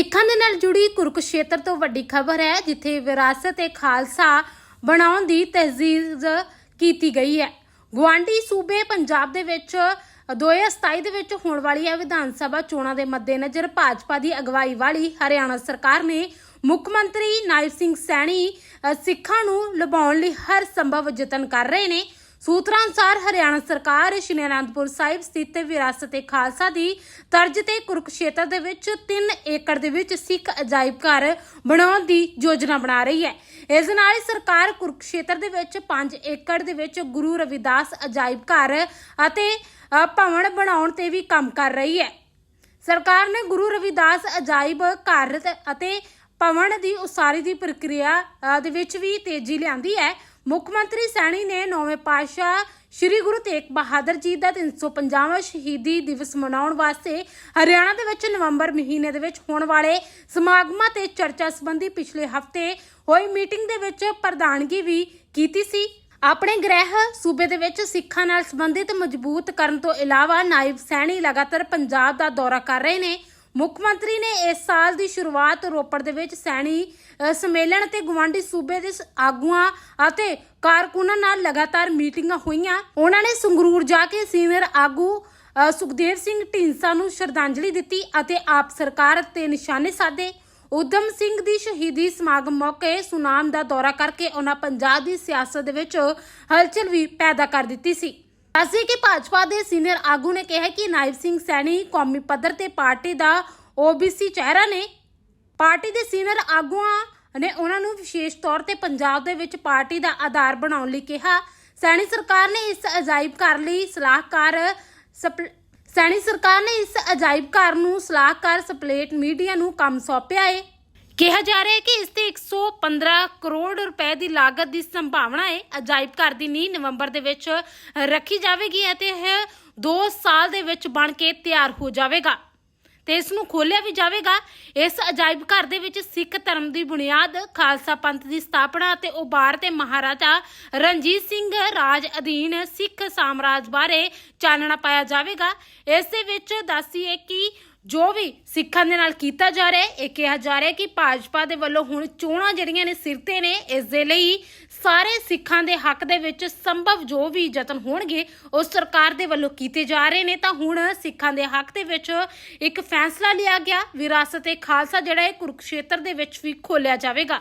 ਸਿੱਖਾਂ ਦੇ ਨਾਲ ਜੁੜੀ ਕੁਰਕਸ਼ੇਤਰ ਤੋਂ ਵੱਡੀ ਖਬਰ ਹੈ, ਜਿੱਥੇ ਵਿਰਾਸਤ e ਖਾਲਸਾ ਬਣਾਉਣ ਦੀ ਤਜਵੀਜ਼ ਕੀਤੀ ਗਈ ਹੈ। ਗੁਆਂਢੀ ਸੂਬੇ ਪੰਜਾਬ ਦੇ ਵਿੱਚ 2027 ਦੇ ਵਿੱਚ ਹੋਣ ਵਾਲੀਆਂ ਵਿਧਾਨ ਸਭਾ ਚੋਣਾਂ ਦੇ ਮੱਦੇਨਜ਼ਰ ਭਾਜਪਾ ਦੀ ਅਗਵਾਈ ਵਾਲੀ ਹਰਿਆਣਾ ਸਰਕਾਰ ਨੇ ਮੁੱਖ ਮੰਤਰੀ ਨਾਇਬ ਸਿੰਘ ਸੈਣੀ ਸਿੱਖਾਂ ਨੂੰ ਲੁਭਾਉਣ ਲਈ ਹਰ ਸੰਭਵ ਯਤਨ ਕਰ ਰਹੇ ਨੇ। ਸੂਤਰਾਂ ਅਨੁਸਾਰ ਹਰਿਆਣਾ ਸਰਕਾਰ ਸ਼੍ਰੀ ਅਨੰਦਪੁਰ ਸਾਹਿਬ ਸਥਿਤ ਵਿਰਾਸਤ e ਖਾਲਸਾ ਦੀ ਤਰਜ਼ ਤੇ ਕੁਰੂਕਸ਼ੇਤਰ ਦੇ ਵਿੱਚ 3 ਏਕੜ ਦੇ ਵਿੱਚ ਸਿੱਖ ਅਜਾਇਬ ਘਰ ਬਣਾਉਣ ਦੀ ਯੋਜਨਾ ਬਣਾ ਰਹੀ ਹੈ। ਇਸ ਦੇ ਨਾਲ ਹੀ ਸਰਕਾਰ ਕੁਰੂਕਸ਼ੇਤਰ ਦੇ ਵਿੱਚ 5 ਏਕੜ ਦੇ ਵਿੱਚ ਗੁਰੂ ਰਵਿਦਾਸ ਅਜਾਇਬ ਘਰ ਅਤੇ ਭਵਨ ਬਣਾਉਣ ਤੇ ਵੀ ਕੰਮ ਕਰ ਰਹੀ ਹੈ। ਸਰਕਾਰ ਨੇ ਗੁਰੂ ਰਵਿਦਾਸ ਅਜਾਇਬ ਘਰ ਅਤੇ ਭਵਨ ਦੀ ਉਸਾਰੀ ਦੀ ਪ੍ਰਕਿਰਿਆ ਦੇ ਵਿੱਚ ਵੀ ਤੇਜ਼ੀ ਲਿਆਂਦੀ ਹੈ। ਮੁੱਖ ਮੰਤਰੀ ਸੈਣੀ ਨੇ ਨੌਵੇਂ ਪਾਤਸ਼ਾਹ ਸ੍ਰੀ ਗੁਰੂ ਤੇਗ ਬਹਾਦਰ ਜੀ ਦਾ 350ਵਾਂ ਸ਼ਹੀਦੀ ਦਿਵਸ ਮਨਾਉਣ ਵਾਸਤੇ ਹਰਿਆਣਾ ਦੇ ਵਿੱਚ ਨਵੰਬਰ ਮਹੀਨੇ ਦੇ ਵਿੱਚ ਹੋਣ ਵਾਲੇ ਸਮਾਗਮਾਂ ਤੇ ਚਰਚਾ ਸੰਬੰਧੀ ਪਿਛਲੇ ਹਫ਼ਤੇ ਹੋਈ ਮੀਟਿੰਗ ਦੇ ਵਿੱਚ ਪ੍ਰਧਾਨਗੀ ਵੀ ਕੀਤੀ ਸੀ। ਆਪਣੇ ਗ੍ਰਹਿ ਸੂਬੇ ਦੇ ਵਿੱਚ ਸਿੱਖਾਂ ਨਾਲ ਸੰਬੰਧਿਤ ਮਜ਼ਬੂਤ ਕਰਨ ਤੋਂ ਇਲਾਵਾ ਨਾਇਬ ਸੈਣੀ ਲਗਾਤਾਰ ਪੰਜਾਬ ਦਾ ਦੌਰਾ ਕਰ ਰਹੇ ਨੇ। ਮੁੱਖ ਮੰਤਰੀ ਨੇ ਇਸ ਸਾਲ ਦੀ ਸ਼ੁਰੂਆਤ ਰੋਪੜ ਦੇ ਵਿੱਚ ਸੈਣੀ ਅ, ਸੰਮੇਲਨ ਤੇ ਗਵਾਂਢੀ ਸੂਬੇ ਦੇ ਆਗੂਆਂ ਅਤੇ ਕਾਰਕੁਨਾਂ ਨਾਲ ਲਗਾਤਾਰ ਮੀਟਿੰਗਾਂ ਹੋਈਆਂ। ਉਹਨਾਂ ਨੇ ਸੰਗਰੂਰ ਜਾ ਕੇ ਸੀਨੀਅਰ ਆਗੂ ਸੁਖਦੇਵ ਸਿੰਘ ਢੀਂਸਾ ਨੂੰ ਸ਼ਰਧਾਂਜਲੀ ਦਿੱਤੀ ਅਤੇ ਆਪ ਸਰਕਾਰ ਤੇ ਨਿਸ਼ਾਨੇ ਸਾਧੇ। ਉਦਮ ਸਿੰਘ ਦੀ ਸ਼ਹੀਦੀ ਸਮਾਗਮ ਮੌਕੇ ਸੁਨਾਮ ਦਾ ਦੌਰਾ ਕਰਕੇ ਉਹਨਾਂ ਪੰਜਾਬ ਦੀ ਸਿਆਸਤ ਦੇ ਵਿੱਚ ਹਲਚਲ ਵੀ ਪੈਦਾ ਕਰ ਦਿੱਤੀ ਸੀ। ਅਸੀਂ ਕਿ ਭਾਜਪਾ ਦੇ ਸੀਨੀਅਰ ਆਗੂ ਨੇ ਕਿਹਾ ਕਿ ਨਾਇਬ ਸਿੰਘ ਸੈਣੀ ਕੌਮੀ ਪੱਧਰ ਤੇ ਪਾਰਟੀ ਦਾ ਓਬੀਸੀ ਚਿਹਰਾ ਨੇ। ਪਾਰਟੀ ਦੇ ਸੀਨੀਅਰ ਆਗੂਆਂ ਨੇ ਉਹਨਾਂ ਨੂੰ ਵਿਸ਼ੇਸ਼ ਤੌਰ ਤੇ ਪੰਜਾਬ ਦੇ ਵਿੱਚ ਪਾਰਟੀ ਦਾ ਆਧਾਰ ਬਣਾਉਣ ਲਈ ਕਿਹਾ। ਸੈਣੀ ਸਰਕਾਰ ਨੇ ਇਸ ਅਜਾਇਬ ਘਰ ਲਈ ਸਲਾਹਕਾਰ ਸਪਲ- ਸੈਣੀ ਸਰਕਾਰ ਨੇ ਇਸ ਅਜਾਇਬ ਘਰ ਨੂੰ ਸਲਾਹਕਾਰ ਸਪਲੇਟ ਮੀਡੀਆ ਨੂੰ ਕੰਮ ਸੌਂਪਿਆ ਏ। ਕਿਹਾ ਜਾ ਰਿਹਾ ਹੈ ਕਿ ਇਸ ਤੇ 115 ਕਰੋੜ ਰੁਪਏ ਦੀ ਲਾਗਤ ਦੀ ਸੰਭਾਵਨਾ ਹੈ। ਅਜਾਇਬ ਘਰ ਦੀ ਨੀਂਹ ਨਵੰਬਰ ਦੇ ਵਿੱਚ ਰੱਖੀ ਜਾਵੇਗੀ ਅਤੇ ਇਹ 2 ਸਾਲ ਦੇ ਵਿੱਚ ਬਣ ਕੇ ਤਿਆਰ ਹੋ ਜਾਵੇਗਾ। ਤੇ ਇਸ ਨੂੰ ਖੋਲਿਆ ਵੀ ਜਾਵੇਗਾ। ਇਸ ਅਜਾਇਬ ਘਰ ਦੇ ਵਿੱਚ ਸਿੱਖ ਧਰਮ ਦੀ ਬੁਨਿਆਦ, ਖਾਲਸਾ ਪੰਥ ਦੀ ਸਥਾਪਨਾ ਅਤੇ ਉਭਾਰ ਤੇ ਮਹਾਰਾਜਾ ਰਣਜੀਤ ਸਿੰਘ ਰਾਜ ਅਧੀਨ ਸਿੱਖ ਸਾਮਰਾਜ ਬਾਰੇ ਚਾਨਣਾ ਪਾਇਆ ਜਾਵੇਗਾ। ਇਸ ਦੇ ਵਿੱਚ ਦੱਸੀਏ ਕਿ ਜੋ ਵੀ ਸਿੱਖਾਂ ਦੇ ਨਾਲ ਕੀਤਾ ਜਾ ਰਿਹਾ ਹੈ, ਇਹ ਕਿਹਾ ਜਾ ਰਿਹਾ ਹੈ ਕਿ ਭਾਜਪਾ ਦੇ ਵੱਲੋਂ ਹੁਣ ਚੋਣਾਂ ਜਿਹੜੀਆਂ ਨੇ ਸਿਰ ਤੇ ਨੇ, ਇਸ ਦੇ ਲਈ ਸਾਰੇ ਸਿੱਖਾਂ ਦੇ ਹੱਕ ਦੇ ਵਿੱਚ ਸੰਭਵ ਜੋ ਵੀ ਯਤਨ ਹੋਣਗੇ, ਉਹ ਸਰਕਾਰ ਦੇ ਵੱਲੋਂ ਕੀਤੇ ਜਾ ਰਹੇ ਨੇ। ਤਾਂ ਹੁਣ ਸਿੱਖਾਂ ਦੇ ਹੱਕ ਦੇ ਵਿੱਚ ਇੱਕ ਫੈਸਲਾ ਲਿਆ ਗਿਆ। ਵਿਰਾਸਤ ਏ ਖਾਲਸਾ ਜਿਹੜਾ ਹੈ, ਕੁਰੂਕਸ਼ੇਤਰ ਦੇ ਵਿੱਚ ਵੀ ਖੋਲਿਆ ਜਾਵੇਗਾ।